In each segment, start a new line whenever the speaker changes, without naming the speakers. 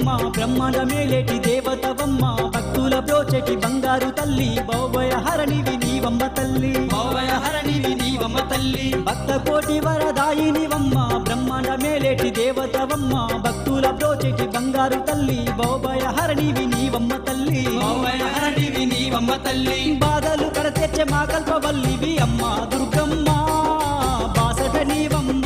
వరదాయినివమ్మ బ్రహ్మాండ మేలేటి దేవతవమ్మ భక్తుల బ్రోచెటి బంగారు తల్లి భౌవయ హరణివి నీవమ్మ తల్లి. భౌవయ హరణివి నీవమ్మ తల్లి. భక్త కోటి వరదాయినివమ్మ బ్రహ్మాండ మేలేటి దేవతవమ్మ భక్తుల బ్రోచెటి బంగారు తల్లి భౌవయ హరణివి నీవమ్మ తల్లి. భౌవయ హరణివి నీవమ్మ తల్లి. బాధలు కడతెచ్చే మా కల్పవల్లివి అమ్మ దుర్గమ్మ బాసట నీవమ్మ.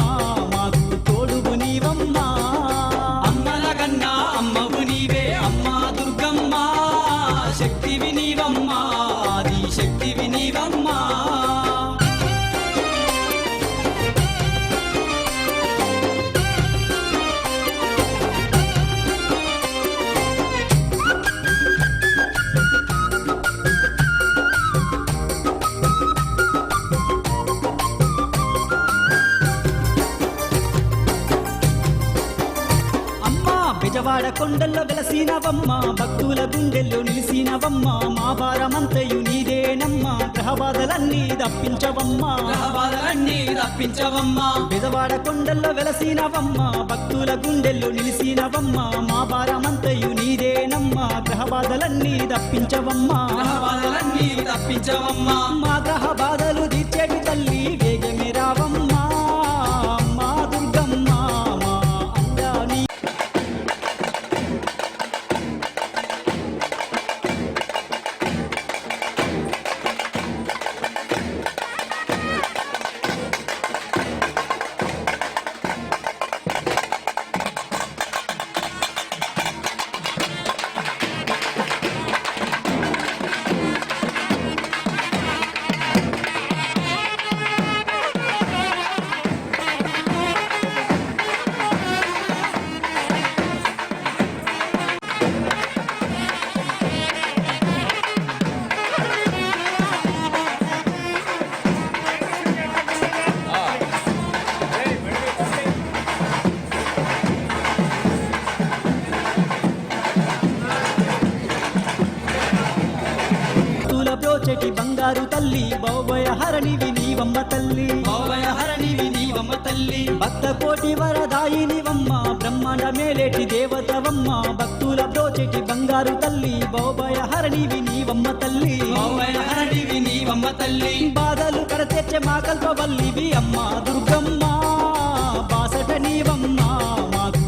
కొండల్లో వెలసినవమ్మ భక్తుల గుండెల్లో నిలిసినవమ్మ మా భారమంతయు నీదేనమ్మ గ్రహబాధలన్నీ తప్పించవమ్మ. గ్రహబాధలన్నీ తప్పించవమ్మ. బెజవాడ కొండల్లో వెలసినవమ్మ భక్తుల గుండెల్లో నిలిసినవమ్మ మా భారమంతయు నీదేనమ్మ గ్రహబాధలన్నీ తప్పించవమ్మ. గ్రహబాధలన్నీ తప్పించవమ్మ. మా గ్రహ కోటి వరదాయినివమ్మ బ్రహ్మాండ మేలేటి దేవతవమ్మ భక్తుల బ్రోచెటి బంగారు తల్లి భౌవయ హరణివి నీవమ్మ తల్లి. భౌవయ హరణివి నీవమ్మ తల్లి. బాధలు కడతెచ్చే మా కల్పవల్లివి అమ్మ దుర్గమ్మ బాసట నీవమ్మ మాకు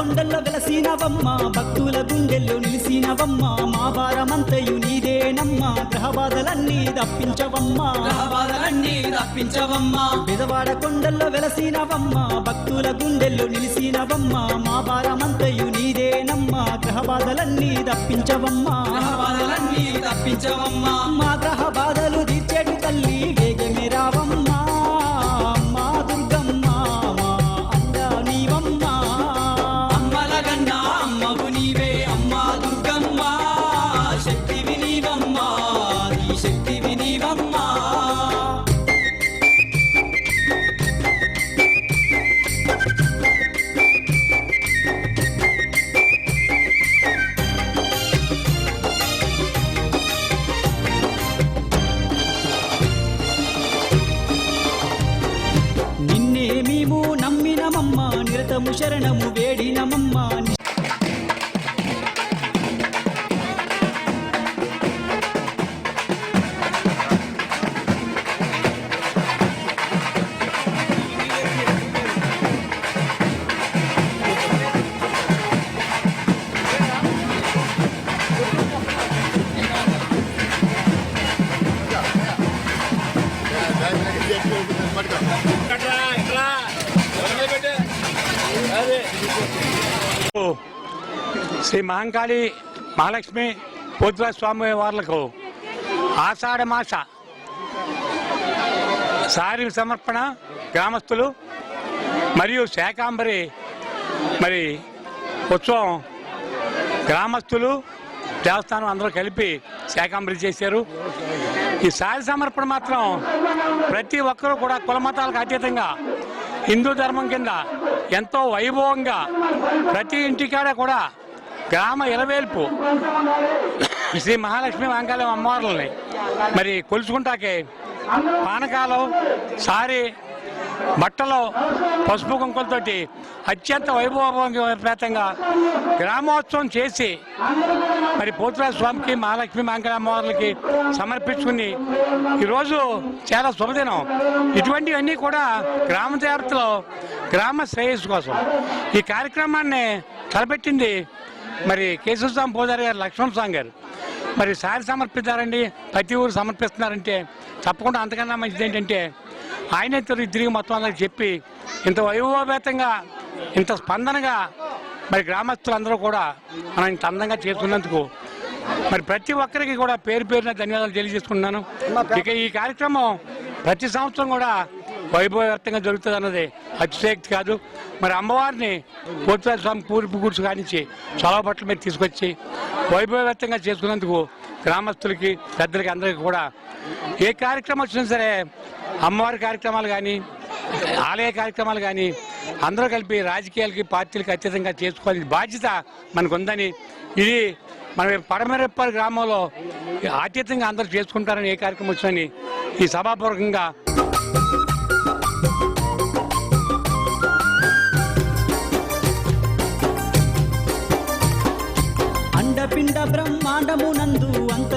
కొండల్లో వెలసినవమ్మ భక్తుల గుండెల్లో నిలిసినవమ్మ మా భారమంతయు నీదేనమ్మ గ్రహబాధలన్నీ తప్పించవమ్మ. గ్రహబాధలన్నీ తప్పించవమ్మ. బెజవాడ కొండల్లో వెలసినవమ్మ భక్తుల గుండెల్లో నిలిసినవమ్మ మా భారమంతయు నీదేనమ్మ గ్రహబాధలన్నీ తప్పించవమ్మ. గ్రహబాధలన్నీ తప్పించవమ్మ. మా శరణము వేడినమమ్మా
శ్రీ మహంకాళి మహాలక్ష్మి పోతుల స్వామి వార్లకు ఆషాఢ మాస సారి సమర్పణ గ్రామస్తులు మరియు శాకాంబరి మరి ఉత్సవం గ్రామస్తులు దేవస్థానం అందరూ కలిపి శాకాంబరి చేశారు. ఈ సారి సమర్పణ మాత్రం ప్రతి ఒక్కరూ కూడా కులమతాలకు అతీతంగా హిందూ ధర్మం కింద ఎంతో వైభవంగా ప్రతి ఇంటికాడ కూడా గ్రామ ఇలవేల్పు. శ్రీ మహాలక్ష్మి వెంకాయ అమ్మవార్లని మరి కొలుచుకుంటాకే పానకాలం సారి బట్టలో పసుపు కుంకులతోటి అత్యంత వైభవపేతంగా గ్రామోత్సవం చేసి మరి పోతురాజ స్వామికి మహాలక్ష్మి వెంకట సమర్పించుకుని ఈరోజు చాలా శుభదినం. ఇటువంటివన్నీ కూడా గ్రామ దేవతలో గ్రామ శ్రేయస్సు కోసం. ఈ కార్యక్రమాన్ని తలపెట్టింది మరి కేశవస్వామి పూజారి గారు లక్ష్మణ్ స్వామి గారు. మరి సారి సమర్పిస్తారండి ప్రతి ఊరు సమర్పిస్తున్నారంటే తప్పకుండా అంతకన్నా మంచిది ఏంటంటే ఆయనే తిరిగి తిరిగి మొత్తం అందరికి చెప్పి ఇంత వైభవపేతంగా ఇంత స్పందనగా మరి గ్రామస్తులందరూ కూడా మనం ఇంత అందంగా చేసుకున్నందుకు మరి ప్రతి ఒక్కరికి కూడా పేరు పేరున ధన్యవాదాలు తెలియజేసుకుంటున్నాను. ఇక ఈ కార్యక్రమం ప్రతి సంవత్సరం కూడా వైభవవ్యంగా జరుగుతుంది అన్నది అతిశయక్తి కాదు. మరి అమ్మవారిని పోతురాజు స్వామి పూర్పు గుర్చు కానించి చొలవ బట్టల మీద తీసుకొచ్చి వైభవవ్యాప్తంగా చేసుకున్నందుకు గ్రామస్తులకి పెద్దలకి అందరికీ కూడా ఏ కార్యక్రమం వచ్చినా సరే అమ్మవారి కార్యక్రమాలు కానీ ఆలయ కార్యక్రమాలు కానీ అందరూ కలిపి రాజకీయాలకి పార్టీలకి అత్యధికంగా చేసుకోవాల్సిన బాధ్యత మనకు ఉందని ఇది మన పడమరెప్పటి గ్రామంలో అత్యధికంగా అందరూ చేసుకుంటారని ఏ కార్యక్రమం వచ్చిందని ఈ సభాపూర్వకంగా
అండపిండ బ్రహ్మాండమునందు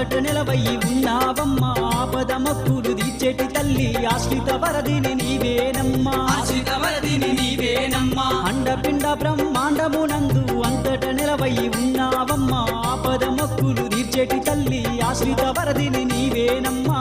అంతట నిలవయి ఉన్నావమ్మా. ఆపద మక్కులు తీర్చేటి తల్లి ఆశ్రిత వరదిని నీవేనమ్మా.
ఆశ్రిత వరదిని నీవేనమ్మా.
అండపిండ బ్రహ్మాండమునందు అంతట నిలవయి ఉన్నావమ్మా. ఆపద మక్కులు తీర్చేటి తల్లి ఆశ్రిత వరదిని నీవేనమ్మా.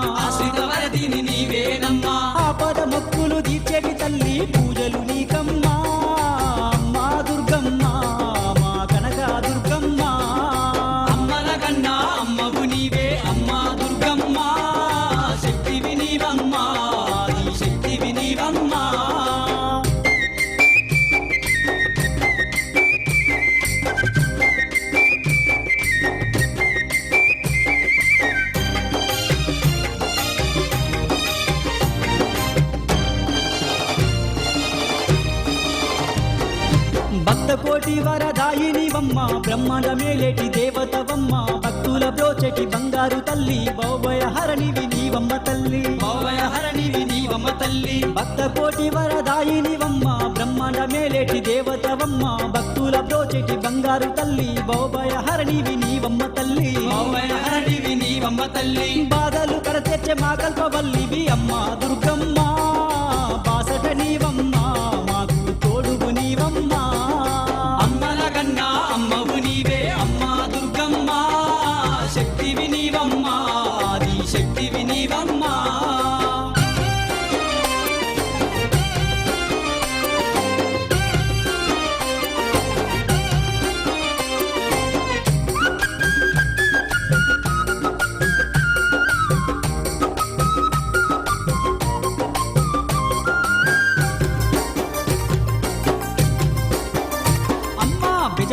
వరదాయినివమ్మ బ్రహ్మాండ మేలేటి దేవతవమ్మ భక్తుల బ్రోచెటి బంగారు తల్లి భౌభయ హరణివి నీవమ్మ తల్లి.
భవయహరణివి నీవమ్మ తల్లి.
భక్త కోటి వరదాయినివమ్మ బ్రహ్మాండ మేలేటి దేవతవమ్మ భక్తుల బ్రోచెటి బంగారు తల్లి భౌభయ హరణివి నీవమ్మ తల్లి.
భవయహరణివి నీవమ్మ తల్లి.
బాధలు కరతెచ్చే మా కల్పవల్లివి అమ్మ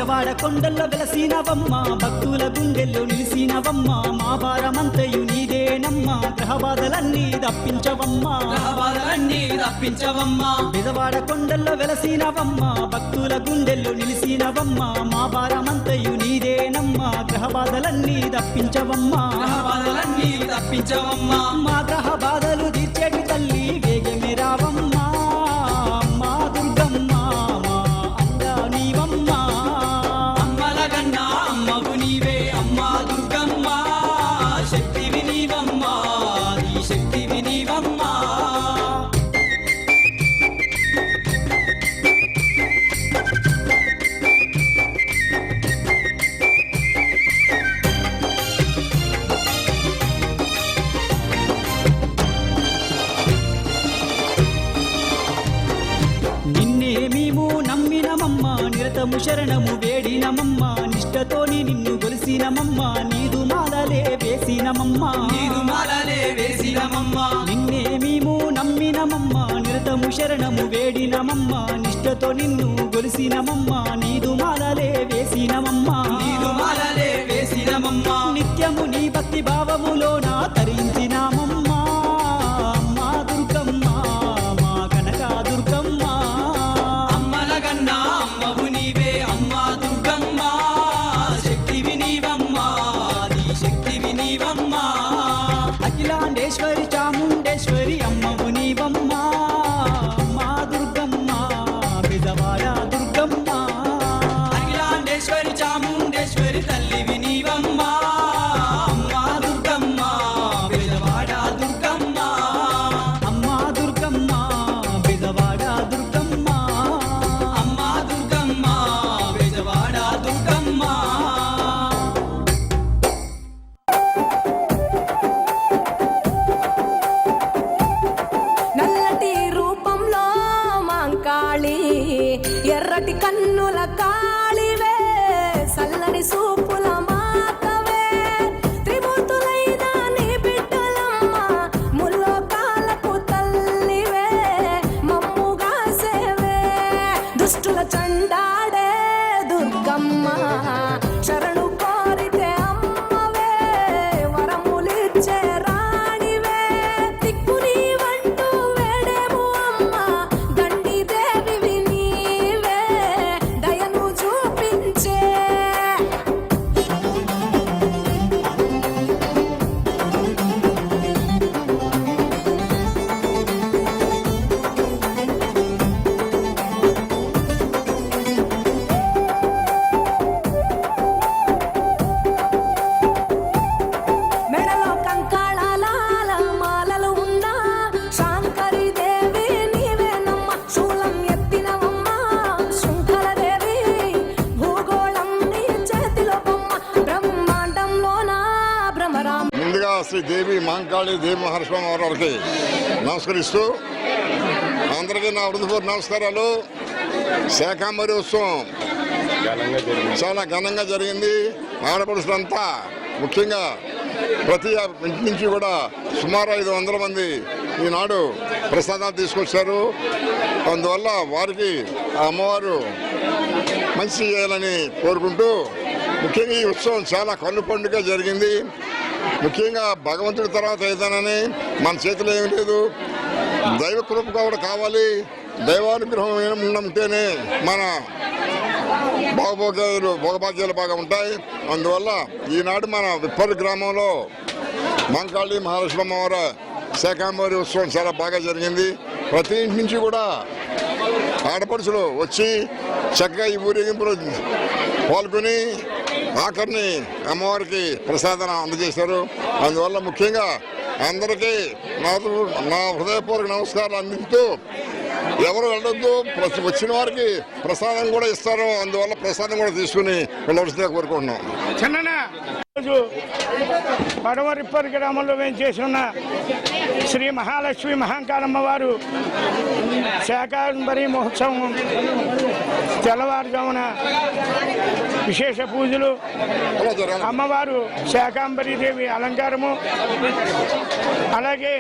బిజవాడ కొండల్లో వెలసినవమ్మ భక్తుల గుండెల్లో నిలిసినవమ్మ మా భారమంతయు నీదేనమ్మ గ్రహ బాధలన్నీ తప్పించవమ్మా.
గ్రహబాధలన్నీ తప్పించవమ్మా.
కొండల్లో వెలసినవమ్మ భక్తుల గుండెల్లో నిలిసినవమ్మ మా భారమంతయు నీదేనమ్మ గ్రహ బాధలన్నీ తప్పించవమ్మా.
గ్రహబాధలన్నీ తప్పించవమ్మా.
మా గ్రహ బాధలు తీర్చేటి తల్లి గొలిసినమమ్మ నీదు మాలలే వేసినమమ్మ.
నీదు మాలలే వేసినమమ్మా.
నిత్యము నీ భక్తి భావములోన
మాంకాళి
ముందుగా శ్రీ దేవి మాంకాళి దేవి మహర్షి వారికి నమస్కరిస్తూ అందరికీ నా హృదయపూర్వ నమస్కారాలు. శాకాంబరి ఉత్సవం చాలా ఘనంగా జరిగింది. ఆడపడుచులంతా ముఖ్యంగా ప్రతి ఇంటి నుంచి కూడా సుమారు ఐదు వందల మంది ఈనాడు ప్రసాదాలు తీసుకొచ్చారు. అందువల్ల వారికి ఆ అమ్మవారు మంచి చేయాలని కోరుకుంటూ ముఖ్యంగా ఈ ఉత్సవం చాలా కన్ను పండుగ జరిగింది. ముఖ్యంగా భగవంతుడి తర్వాత ఏదైనాని మన చేతిలో ఏమీ లేదు. దైవ కృప కూడా కావాలి. దైవానుగ్రహం ఏమి మన భోగభోగ్యాలు భోగభాగ్యాలు బాగా ఉంటాయి. అందువల్ల ఈనాడు మన విప్పరి గ్రామంలో మంకాళి మహాలక్ష్మి అమ్మవారి శాకాంబరి ఉత్సవం చాలా బాగా జరిగింది. ప్రతి ఇంటి నుంచి కూడా ఆడపడుచులు వచ్చి చక్కగా ఈ ఊరేగింపులో పాల్గొని ఆఖరిని అమ్మవారికి ప్రసాదం అందజేశారు. అందువల్ల ముఖ్యంగా అందరికీ నా నా హృదయపూర్వక నమస్కారాలు అందిస్తూ ఎవరు వెళ్ళొద్దు వచ్చిన వారికి ప్రసాదం కూడా ఇస్తారు. అందువల్ల ప్రసాదం కూడా తీసుకుని వెళ్ళవలసిందిగా కోరుకుంటున్నాం.
చిన్న రోజు పడవరిప్పర్ గ్రామంలో వేంచేసి ఉన్న శ్రీ మహాలక్ష్మి మహాంకాలమ్మ వారు శాకాంబరి మహోత్సవం తెల్లవారుజామున విశేష పూజలు. అమ్మవారు శాకాంబరి దేవి అలంకారము. అలాగే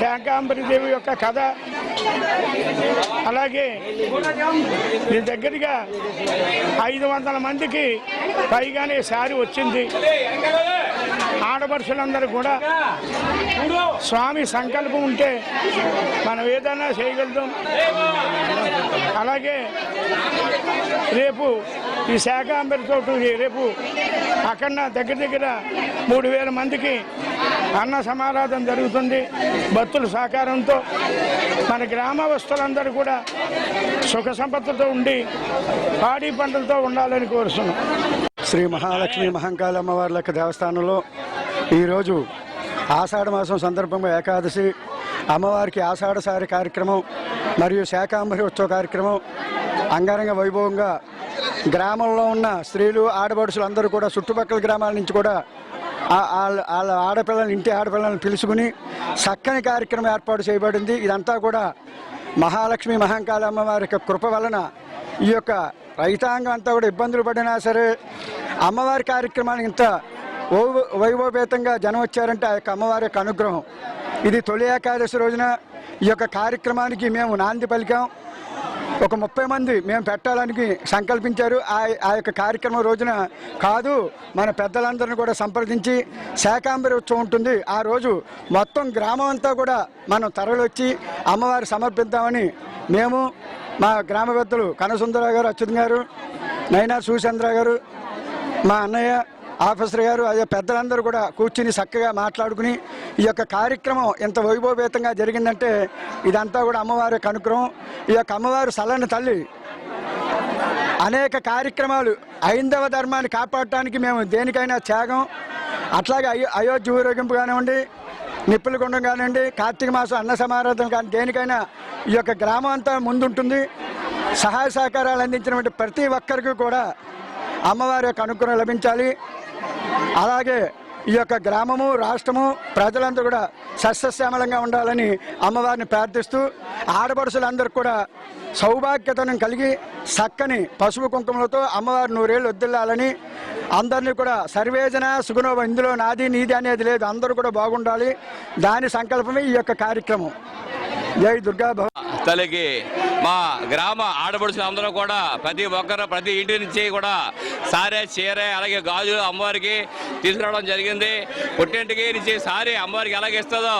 శాకాంబరి దేవి యొక్క కథ. అలాగే దగ్గరగా ఐదు వందల మందికి పైగానే సారి వచ్చింది. ఆడపడుచులందరూ కూడా స్వామి సంకల్పం ఉంటే మనం ఏదైనా చేయగలుగుతాం. అలాగే రేపు ఈ శాఖాంబరితో రేపు అక్కడ దగ్గర దగ్గర మూడు వేల మందికి అన్న సమారాధన జరుగుతుంది. భక్తుల సహకారంతో మన గ్రామవస్తులందరూ కూడా సుఖ సంపదతో ఉండి పాడి పంటలతో ఉండాలని కోరుతున్నాం శ్రీ మహాలక్ష్మి మహంకాళి అమ్మవారి యొక్క దేవస్థానంలో ఈరోజు ఆషాఢ మాసం సందర్భంగా ఏకాదశి అమ్మవారికి ఆషాఢసారి కార్యక్రమం మరియు శాకాంబరి ఉత్సవ కార్యక్రమం అంగరంగ వైభవంగా గ్రామంలో ఉన్న స్త్రీలు ఆడపడుచులు అందరూ కూడా చుట్టుపక్కల గ్రామాల నుంచి కూడా వాళ్ళ వాళ్ళ ఆడపిల్లలు ఇంటి ఆడపిల్లలను పిలుచుకుని చక్కని కార్యక్రమం ఏర్పాటు చేయబడింది. ఇదంతా కూడా మహాలక్ష్మి మహంకాళి అమ్మవారి యొక్క కృప వలన ఈ యొక్క రైతాంగం అంతా కూడా ఇబ్బందులు పడినా సరే అమ్మవారి కార్యక్రమానికి ఇంత ఓ- వైభవపేతంగా జనం వచ్చారంటే ఆ యొక్క అమ్మవారి యొక్క అనుగ్రహం. ఇది తొలి ఏకాదశి రోజున ఈ యొక్క కార్యక్రమానికి మేము నాంది పలికాం.
ఒక ముప్పై మంది మేము పెట్టాలని సంకల్పించారు. ఆ ఆ యొక్క కార్యక్రమం రోజున కాదు మన పెద్దలందరిని కూడా సంప్రదించి శాకాంబరి ఉత్సవం ఉంటుంది. ఆ రోజు మొత్తం గ్రామం అంతా కూడా మనం తరలొచ్చి అమ్మవారి సమర్పిద్దామని మేము మా గ్రామ పెద్దలు కనసుందరరావు గారు అచ్యుత్ గారు నైనా సూచంద్ర గారు మా అన్నయ్య ఆఫీసర్ గారు అదే పెద్దలందరూ కూడా కూర్చుని చక్కగా మాట్లాడుకుని ఈ యొక్క కార్యక్రమం ఎంత వైభవపేతంగా జరిగిందంటే ఇదంతా కూడా అమ్మవారి యొక్క అనుగ్రహం. ఈ యొక్క అమ్మవారు సలని తల్లి. అనేక కార్యక్రమాలు ఐందవ ధర్మాన్ని కాపాడటానికి మేము దేనికైనా త్యాగం. అట్లాగే అయో అయోధ్య ఊరేగింపు కానివ్వండి నిప్పుల గుండం కానివ్వండి కార్తీక మాసం అన్న సమారాధన కానీ దేనికైనా ఈ యొక్క గ్రామం అంతా ముందుంటుంది. సహాయ సహకారాలు అందించినటువంటి ప్రతి ఒక్కరికి కూడా అమ్మవారి యొక్క అనుగ్రహం లభించాలి. అలాగే ఈ యొక్క గ్రామము రాష్ట్రము ప్రజలందరూ కూడా సస్యశ్యామలంగా ఉండాలని అమ్మవారిని ప్రార్థిస్తూ ఆడపడుసులందరూ కూడా సౌభాగ్యతను కలిగి చక్కని పసుపు కుంకుమలతో అమ్మవారి నూరేళ్ళు వద్దిల్లాలని అందరినీ కూడా సర్వేజన సుగుణోభ ఇందులో నాది నీది అనేది లేదు అందరూ కూడా బాగుండాలి. దాని సంకల్పమే ఈ యొక్క కార్యక్రమం. జై దుర్గా భవ
తల్లికి మా గ్రామ ఆడపడుచులు అందరూ కూడా ప్రతి ఒక్కరు ప్రతి ఇంటి నుంచి కూడా సారే చీరే అలాగే గాజులు అమ్మవారికి తీసుకురావడం జరిగింది. పుట్టింటికి నుంచి సారీ అమ్మవారికి ఎలాగ ఇస్తుందో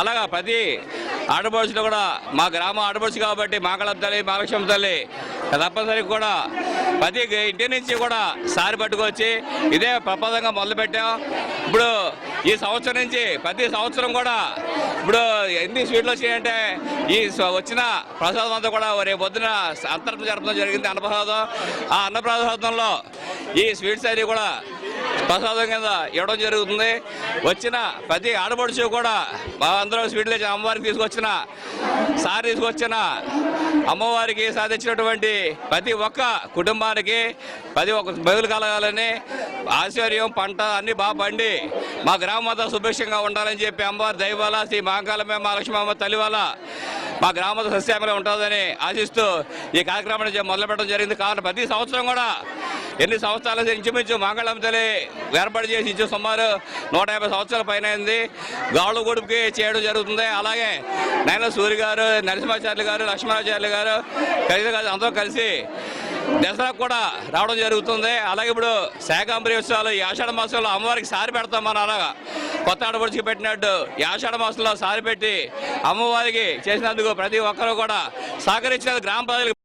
అలాగా ప్రతి ఆడపడుచులు కూడా మా గ్రామ ఆడపడుచు కాబట్టి మాకళ తల్లి మహాలక్ష్మి తల్లి తప్పనిసరిగా కూడా ప్రతి ఇంటి నుంచి కూడా సారి పట్టుకొచ్చి ఇదే ప్రపదంగా మొదలుపెట్టాం. ఇప్పుడు ఈ సంవత్సరం నుంచి ప్రతి సంవత్సరం కూడా ఇప్పుడు ఎన్ని స్వీట్లు వచ్చాయంటే ఈ వచ్చిన ప్రసాదం అంతా కూడా రేపు పొద్దున అంతర్గత జరపడం జరిగింది అన్నప్రసాదం. ఆ అన్నప్రసాదంలో ఈ స్వీట్స్ అన్ని కూడా ప్రసాదం కింద ఇవ్వడం జరుగుతుంది. వచ్చిన ప్రతి ఆడపడుచు కూడా మా అందరూ స్వీట్లు అమ్మవారికి తీసుకొచ్చిన సారి తీసుకొచ్చిన అమ్మవారికి సాధించినటువంటి ప్రతి ఒక్క కుటుంబానికి ప్రతి ఒక్క బదులు కలగాలని ఆశ్చర్యం పంట అన్ని బాగా పండి మా గ్రామం అంతా సుభిక్షంగా ఉండాలని చెప్పి అమ్మవారి దైవాల శ్రీ మహాకాలమే మా అమ్మ తల్లివాల మా గ్రామంలో సస్యామలే ఉంటుందని ఆశిస్తూ ఈ కార్యక్రమాన్ని మొదలు పెట్టడం జరిగింది. కావున ప్రతి సంవత్సరం కూడా ఎన్ని సంవత్సరాల ఇంచుమించు మంగళం తల్లి ఏర్పాటు చేసి ఇంచు సుమారు నూట యాభై సంవత్సరాల పైన అయింది. గాళ్ళు గొడుపుకి చేయడం జరుగుతుంది. అలాగే నైనా సూర్య గారు నరసింహాచార్యులు గారు లక్ష్మణాచార్యులు గారు కలిసి అందరూ కలిసి దసరా కూడా రావడం జరుగుతుంది. అలాగే ఇప్పుడు శాకాంబరి ఉత్సవాలు ఈ ఆషాఢ మాసంలో అమ్మవారికి సారి పెడతాం మనం అలాగా. కొత్త ఆడపడిచి పెట్టినట్టు ఈ ఆషాఢ మాసంలో సారి పెట్టి అమ్మవారికి చేసినందుకు ప్రతి ఒక్కరూ కూడా సహకరించినందుకు గ్రామ ప్రజలకు